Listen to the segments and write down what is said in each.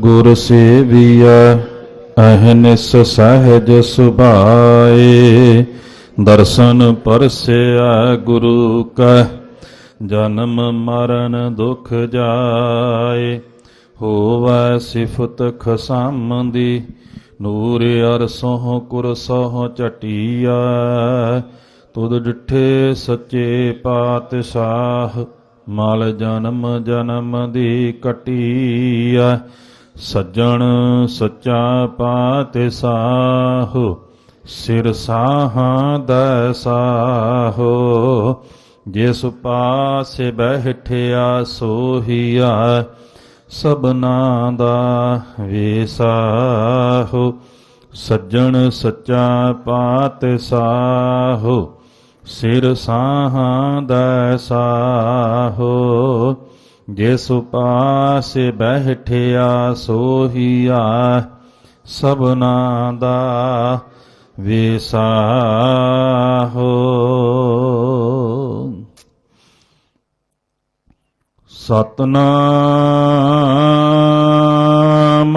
ਗੁਰ ਸੇਵੀਐ ਅਹਨਿਸ ਸਹਿਜ ਸੁਭਾਏ। ਦਰਸ਼ਨ ਪਰਸਿਆ ਗੁਰੂ ਕੈ ਜਨਮ ਮਰਨ ਦੁਖ ਜਾਏ। ਹੋਵੈ ਸਿਫਤ ਖਸਮ ਦੀ ਨੂਰ ਅਰਸੋਂ ਕੁਰਸੋਂ ਚਟੀਆ ਤੁਧ ਡਿਠੇ ਸੱਚੇ ਪਾਤਸ਼ਾਹ ਮਲ ਜਨਮ ਜਨਮ ਦੀ ਕਟੀਆ ਸੱਜਣ ਸੱਚਾ ਪਾਤ ਪਾਤਸ਼ਾਹ ਸਿਰ ਸਾਹਾਂ ਦਾ ਸਾਹੋ, ਜਿਸ ਪਾਸੇ ਬੈਠਿਆ ਸੋਹੀਆ ਸਬਨਾ ਦਾ ਵੇਸਾਹੋ ਸੱਜਣ ਸੱਚਾ ਪਾਤ ਪਾਤਸ਼ਾਹੋ ਸਿਰ ਸਾਹਾਂ ਦਾ ਸਾਹੋ ਜਿਸ ਪਾਸੇ ਬੈਠਿਆ ਸੋਹੀਆ ਸਬਨਾ ਦਾ ਵਿਸਾਹੋ। ਸਤਨਾਮ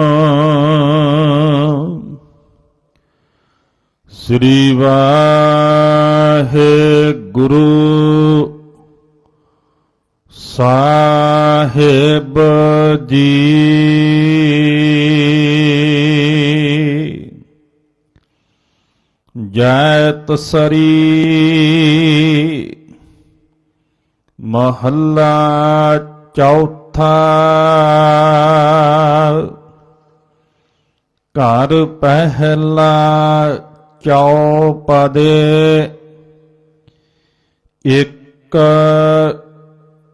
ਸ੍ਰੀ ਵਾਹਿਗੁਰੂ ਸਾਹਿਬ ਜੀ। ਜੈ ਤਸਰੀ ਮਹੱਲਾ ਚੌਥਾ। ਘਰ ਪਹਿਲਾ ਚੌਪਦੇ। ਇੱਕ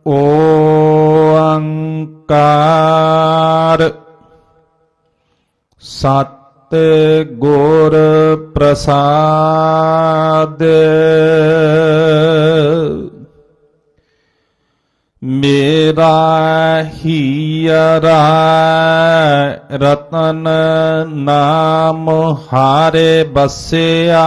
ਓੰਕਾਰ ਸਤ ਗੁਰ ਪ੍ਰਸਾਦ ਮੇਰਾ ਹੀਰਾ ਰਤਨ ਨਾਮ ਹਾਰੇ ਬਸਿਆ।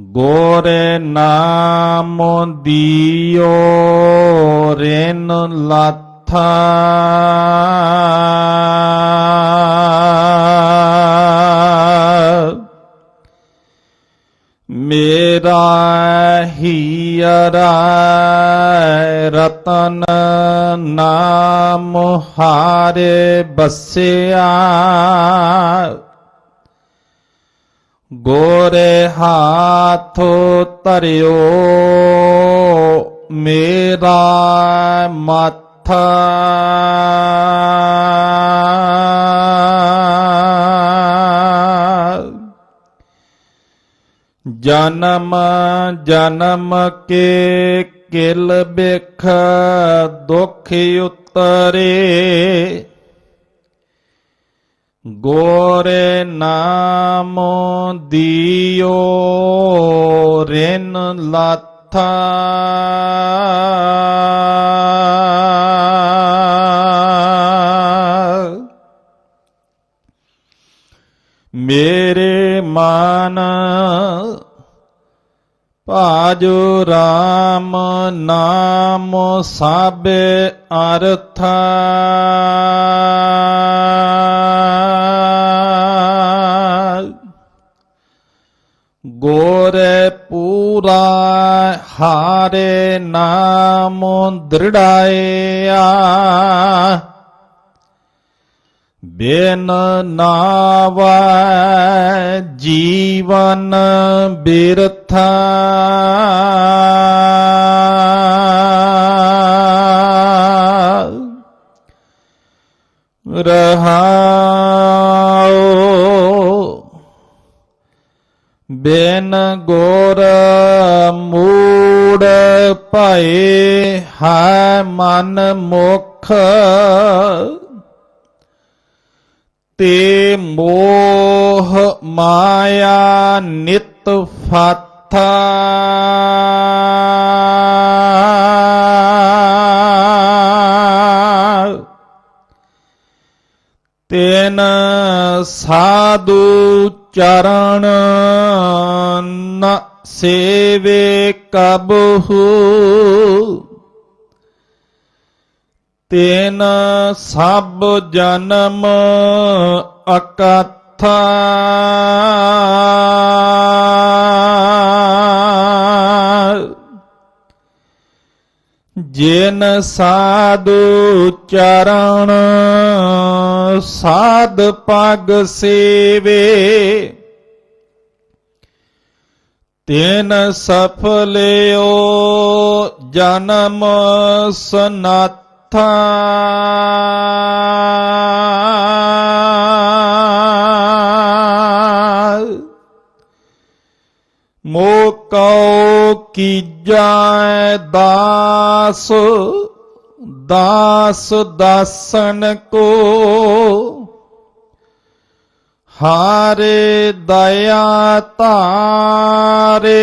ਗੋਰੇ ਨਾਮ ਦੀਓ ਰੇਨ ਲਾਥਾ। ਮੇਰਾ ਹੀਰਾ ਰਤਨ ਨਾਮ ਹਾਰੇ ਬਸਿਆ। ਗੋਰੇ ਹਾਥੋ ਧਰਿਓ ਮੇਰਾ ਮਾਥਾ। ਜਨਮ ਜਨਮ ਕੇ ਕਿਲ ਬਿਖ ਦੁਖ ਉਤਰੇ। ਗੋਰੇ ਨਾਮ ਦੀਓ ਰੇਨ ਲਾਥਾ। ਮੇਰੇ ਮਨ ਭਾਜੋ RAM ਨਾਮ ਸਾਬੇ ਅਰਥਾ। ਗੋਰੇ ਪੂਰਾ ਹਾਰੇ ਨਾਮ ਦ੍ਰਿੜਾਇਆ ਬੇਨ ਨਾਵਾ ਜੀਵਨ ਬਿਰਥਾ। ਰਹਾਉ ਬੇਨ ਗੋਰ ਮੂੜ ਭਏ ਹੈ ਮਨ ਮੁਖ ਤੇ ਮੋਹ ਮਾਇਆ ਨਿਤ ਫਾਥਾ। ਤੈਨ ਸਾਧੂ ਚਰਨ ਨ ਸੇਵੇ ਕਬਹੂ ਤੈਨ ਸਭ ਜਨਮ ਅਕਥਾ ਜਿਨ ਸਾਧੂ ਚਰਣ ਸਾਧ ਪਗ ਸੇਵੇ। ਤਿਨ ਸਫਲਿਓ ਜਨਮ ਸਨਾਥਾ। ਮੋਕਉ ਕੀਜੈ ਦਾਸ ਦਾਸ ਦਾਸਨ ਕੋ। ਹਾਰੇ ਦਇਆ ਧਾਰੇ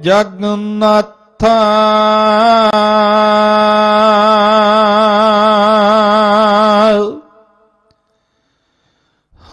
ਜਗਨਨਾਥਾ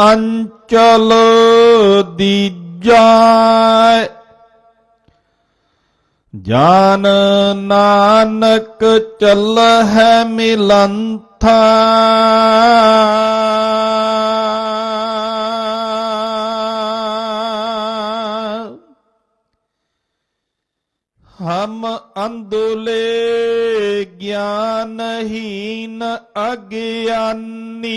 ਅੰਚਲ ਦੀਜੈ ਜਾਨ ਨਾਨਕ ਚੱਲ ਹੈ ਮਿਲੰਥਾ। ਹਮ ਅੰਦੁਲੇ ਗਿਆਨਹੀਨ ਅਗਿਆਨੀ।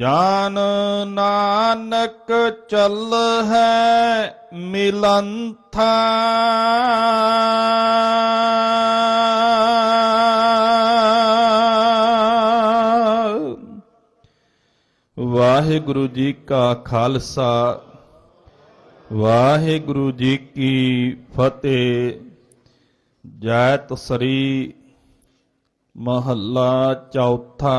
ਜਾਨ ਨਾਨਕ ਚੱਲ ਹੈ ਮਿਲੰਥਾ। ਵਾਹਿਗੁਰੂ ਜੀ ਕਾ ਖਾਲਸਾ, ਵਾਹਿਗੁਰੂ ਜੀ ਕੀ ਫਤਿਹ। ਜੈਤ ਸ੍ਰੀ ਮਹੱਲਾ ਚੌਥਾ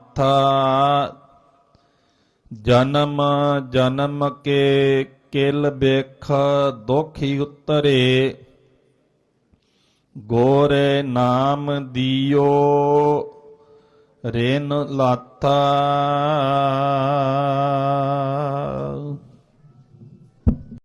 ਮਾਥਾ ਜਨਮ ਜਨਮ ਕੇ ਕਿਲ ਬੇਖ ਦੁਖੀ ਉਤਰੇ। ਗੋਰੇ ਨਾਮ ਦਿਓ ਰੇਨ ਲਾਤਾ